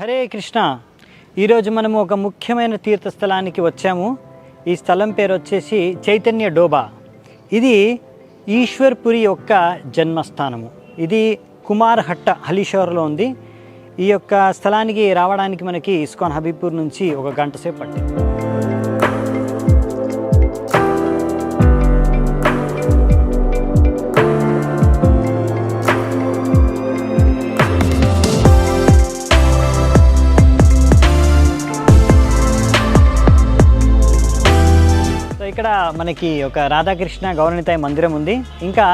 హరే కృష్ణ. ఈరోజు మనము ఒక ముఖ్యమైన తీర్థస్థలానికి వచ్చాము. ఈ స్థలం పేరు వచ్చేసి చైతన్య డోబా. ఇది ఈశ్వర్పురి యొక్క జన్మస్థానము. ఇది కుమార్హట్ట హలీశ్వర్లో ఉంది. ఈ యొక్క స్థలానికి రావడానికి మనకి ఇస్కాన్ హబీపూర్ నుంచి ఒక గంట సేపు పట్టింది. ఇక్కడ మనకి ఒక రాధాకృష్ణ గౌరవనితాయ మందిరం ఉంది. ఇంకా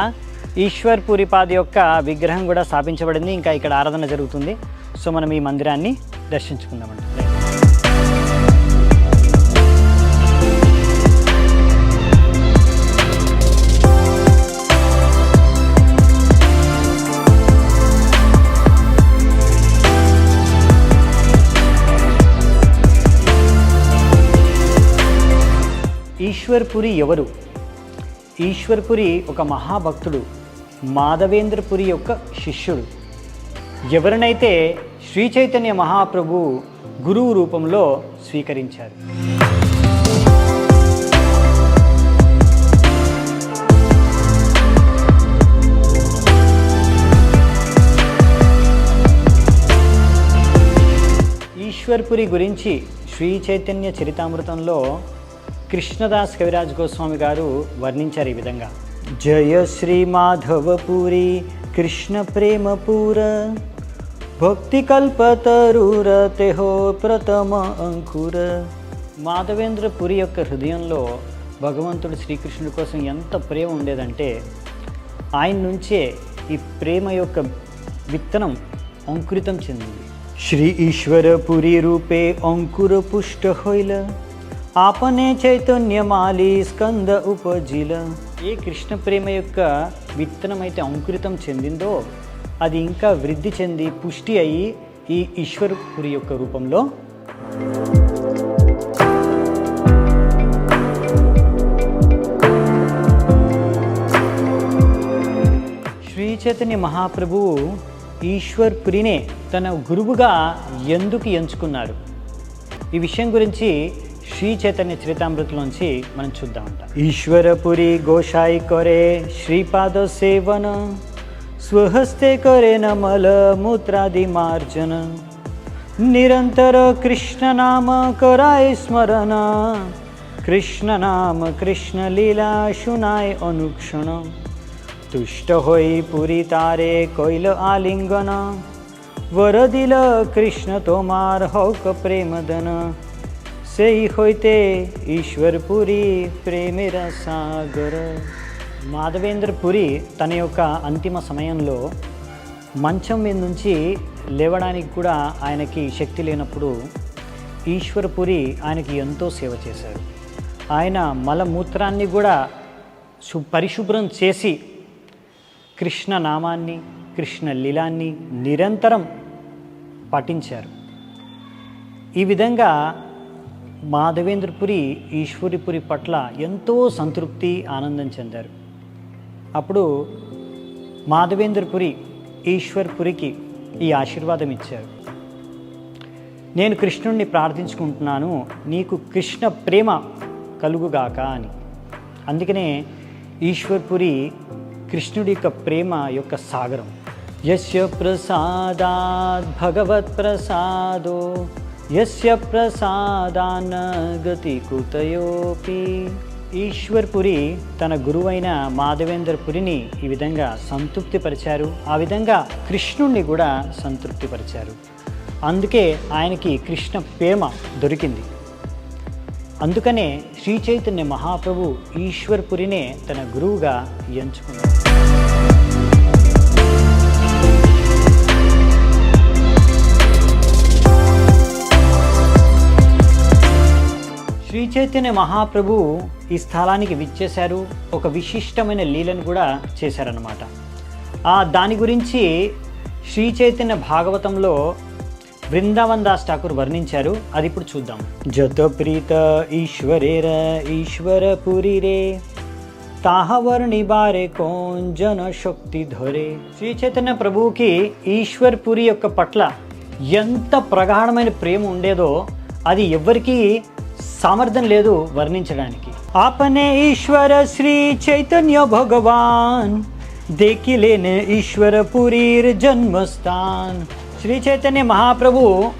ఈశ్వర్ పూరిపాద యొక్క విగ్రహం కూడా స్థాపించబడింది. ఇంకా ఇక్కడ ఆరాధన జరుగుతుంది. సో మనం ఈ మందిరాన్ని దర్శించుకుందామండి. ఈశ్వర్పురి ఎవరు? ఈశ్వర్పురి ఒక మహాభక్తుడు మాధవేంద్రపురి యొక్క శిష్యుడు. ఎవరినైతే శ్రీ చైతన్య మహాప్రభు గురువు రూపంలో స్వీకరించారు? ఈశ్వర్పురి గురించి శ్రీ చైతన్య చరితామృతంలో కృష్ణదాస్ కవిరాజ్ గోస్వామి గారు వర్ణించారు ఈ విధంగా. జయ శ్రీ మాధవపురి కృష్ణ ప్రేమపూర భక్తి కల్పతరుర తెహో ప్రథమ అంకుర. మాధవేంద్ర పురి యొక్క హృదయంలో భగవంతుడు శ్రీకృష్ణుడి కోసం ఎంత ప్రేమ ఉండేదంటే ఆయన నుంచే ఈ ప్రేమ యొక్క విత్తనం అంకురితం చెందింది. శ్రీ ఈశ్వర పురి రూపే అంకుర పుష్ట హోయిల. ఆపనే చైతన్యమాలి స్కంద ఉపజిల. ఏ కృష్ణ ప్రేమ యొక్క విత్తనం అయితే అంకురితం చెందిందో అది ఇంకా వృద్ధి చెంది పుష్టి అయ్యి ఈ ఈశ్వరపురి యొక్క రూపంలో. శ్రీ చైతన్య మహాప్రభువు ఈశ్వర్పురినే తన గురువుగా ఎందుకు ఎంచుకున్నారు? ఈ విషయం గురించి శ్రీ చైతన్య చరితామృతలోంచి మనం చూద్దామంట ఈశ్వరపురి గోషాయి కొరే శ్రీపాద సేవన స్వహస్తే కొరే నమల మూత్రాది మార్జన నిరంతర కృష్ణనామ కరాయ స్మరణ కৃষ্ণনাম কৃষ্ণলীলা শুনায় অনুক্ষণ তুষ্ট হই পুরী তারে কইল আলিঙ্গন বরদিল কৃষ্ণ তোমার হৌক প্রেমদন সেই হইতে ఈశ్వర్పురి ప్రేమిర సాగర మాధవేంద్ర పురి తన యొక్క అంతిమ సమయంలో మంచం మీద నుంచి లేవడానికి కూడా ఆయనకి శక్తి లేనప్పుడు ఈశ్వరపురి ఆయనకి ఎంతో సేవ చేశారు ఆయన మలమూత్రాన్ని కూడా శు పరిశుభ్రం చేసి కృష్ణ నామాన్ని కృష్ణ లీలాన్ని నిరంతరం పఠించారు ఈ విధంగా మాధవేంద్రపురి ఈశ్వరిపురి పట్ల ఎంతో సంతృప్తి ఆనందం చెందారు. అప్పుడు మాధవేంద్రపురి ఈశ్వర్పురికి ఈ ఆశీర్వాదం ఇచ్చారు. నేను కృష్ణుణ్ణి ప్రార్థించుకుంటున్నాను నీకు కృష్ణ ప్రేమ కలుగుగాక అని. అందుకనే ఈశ్వర్పురి కృష్ణుడి యొక్క ప్రేమ యొక్క సాగరం. యస్య ప్రసాదాత్ భగవత్ ప్రసాదో यस्य ప్రసాదాన గతి కుతయోపి ఈశ్వర్పురి తన గురువైన మాధవేంద్రపురిని ఈ విధంగా సంతృప్తిపరిచారు. ఆ విధంగా కృష్ణుణ్ణి కూడా సంతృప్తిపరిచారు. అందుకే ఆయనకి కృష్ణ ప్రేమ దొరికింది. అందుకనే శ్రీ చైతన్య మహాప్రభు ఈశ్వర్పురినే తన గురువుగా ఎంచుకున్నారు. శ్రీ చైతన్య మహాప్రభు ఈ స్థలానికి విచ్చేశారు. ఒక విశిష్టమైన లీలను కూడా చేశారనమాట దాని గురించి శ్రీ చైతన్య భాగవతంలో బృందావన్ దాస్ ఠాకూర్ వర్ణించారు. అది ఇప్పుడు చూద్దాం. జత ప్రీత ఈశ్వరేర ఈశ్వర పురి రే. తాహవర్ణి బారే కోన్ జన శక్తి ధరే. శ్రీ చైతన్య ప్రభువుకి ఈశ్వర్ పురి యొక్క పట్ల ఎంత ప్రగాఢమైన ప్రేమ ఉండేదో అది ఎవరికీ సామర్థ్యం లేదు వర్ణించడానికి. ఆపనే ఈశ్వర శ్రీ చైతన్య భగవాన్ దేకిలేనే ఈశ్వర పురీర్ జన్మస్థాన్. శ్రీ చైతన్య మహాప్రభు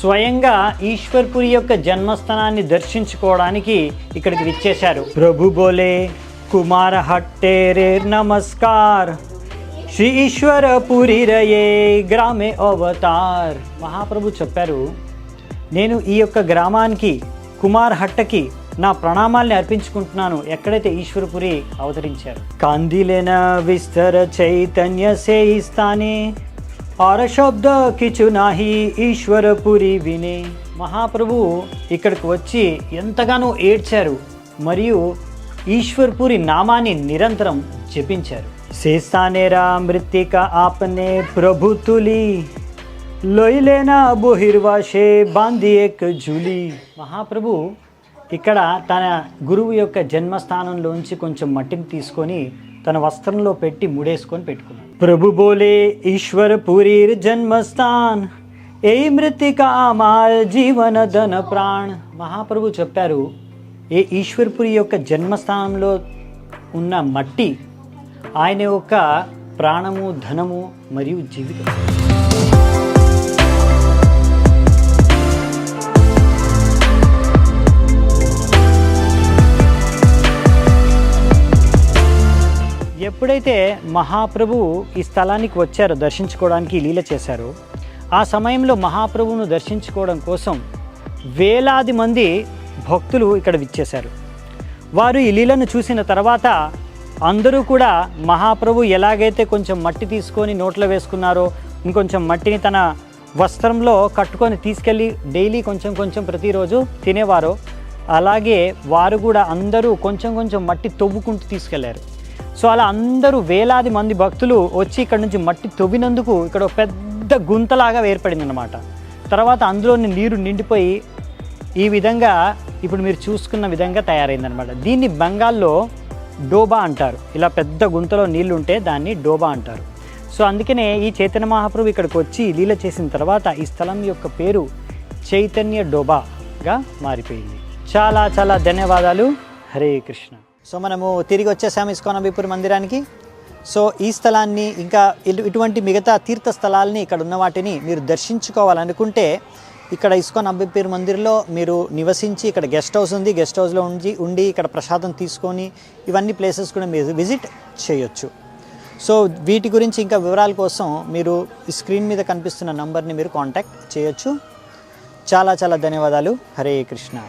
స్వయంగా ఈశ్వర్పురి యొక్క జన్మస్థానాన్ని దర్శించుకోవడానికి ఇక్కడికి విచ్చేశారు. ప్రభు బోలే కుమార హట్టేరే నమస్కార్. శ్రీ ఈశ్వర పురి రయే గ్రామే అవతార్. మహాప్రభు చెప్పారు నేను ఈ యొక్క గ్రామానికి కుమార్ హట్టకి నా ప్రణామాల్ని అర్పించుకుంటున్నాను. ఎక్కడైతే ఈశ్వరపురి అవతరించారు. కాందిలేన విస్తర చైతన్య సేయిస్తానే. ఆరశబ్ద కిచు నాహి ఈశ్వరపురి వినే. మహాప్రభు ఇక్కడికి వచ్చి ఎంతగానో ఏడ్చారు. మరియు ఈశ్వర్పురి నామాన్ని నిరంతరం జపించారు. శేస్తానేరా మృతిక ఆపనే ప్రభు లోయి లేనా బోహిర్వాషే బాంది ఏక్ జూలి మహాప్రభు ఇక్కడ తన గురువు యొక్క జన్మస్థానంలోంచి కొంచెం మట్టిని తీసుకొని తన వస్త్రంలో పెట్టి ముడేసుకొని పెట్టుకున్నాడు. ప్రభు బోలే ఈశ్వర పూరీర్ జన్మస్థాన్ ఏ మృతిక మాల్ జీవన ధన ప్రాణ్. మహాప్రభు చెప్పారు ఏ ఈశ్వర్పురి యొక్క జన్మస్థానంలో ఉన్న మట్టి ఆయన యొక్క ప్రాణము ధనము మరియు జీవితం. ఎప్పుడైతే మహాప్రభు ఈ స్థలానికి వచ్చారో దర్శించుకోవడానికి లీల చేశారో ఆ సమయంలో మహాప్రభువును దర్శించుకోవడం కోసం వేలాది మంది భక్తులు ఇక్కడ విచ్చేశారు. వారు ఈ లీలను చూసిన తర్వాత అందరూ కూడా మహాప్రభు ఎలాగైతే కొంచెం మట్టి తీసుకొని నోట్లో వేసుకున్నారో ఇంకొంచెం మట్టిని తన వస్త్రంలో కట్టుకొని తీసుకెళ్ళి డైలీ కొంచెం కొంచెం ప్రతిరోజు తినేవారు అలాగే వారు కూడా అందరూ కొంచెం కొంచెం మట్టి తవ్వుకుంటూ తీసుకెళ్ళారు. సో అలా అందరూ వేలాది మంది భక్తులు వచ్చి ఇక్కడ నుంచి మట్టి తవ్వినందుకు ఇక్కడ ఒక పెద్ద గుంతలాగా ఏర్పడింది అనమాట తర్వాత అందులోని నీరు నిండిపోయి ఈ విధంగా ఇప్పుడు మీరు చూసుకున్న విధంగా తయారైందనమాట దీన్ని బెంగాల్లో డోబా అంటారు. ఇలా పెద్ద గుంతలో నీళ్ళు ఉంటే దాన్ని డోబా అంటారు. సో అందుకనే ఈ చైతన్య మహాప్రభు ఇక్కడికి వచ్చి లీల చేసిన తర్వాత ఈ స్థలం యొక్క పేరు చైతన్య డోబాగా మారిపోయింది. చాలా చాలా ధన్యవాదాలు. హరే కృష్ణ. సో మనము తిరిగి వచ్చేసాము ఇస్కాన్ అబీపూర్ మందిరానికి. సో ఈ స్థలాన్ని ఇంకా ఇటు- ఇటువంటి మిగతా తీర్థ స్థలాల్ని ఇక్కడ ఉన్న వాటిని మీరు దర్శించుకోవాలనుకుంటే ఇక్కడ ఇస్కాన్ అంబేద్కర్ మందిర్లో మీరు నివసించి ఇక్కడ గెస్ట్ హౌస్ ఉంది గెస్ట్ హౌస్లో ఉండి ఉండి ఇక్కడ ప్రసాదం తీసుకొని ఇవన్నీ ప్లేసెస్ కూడా మీరు విజిట్ చేయొచ్చు. సో వీటి గురించి ఇంకా వివరాల కోసం మీరు ఈ స్క్రీన్ మీద కనిపిస్తున్న నంబర్ని మీరు కాంటాక్ట్ చేయొచ్చు. చాలా చాలా ధన్యవాదాలు. హరే కృష్ణ.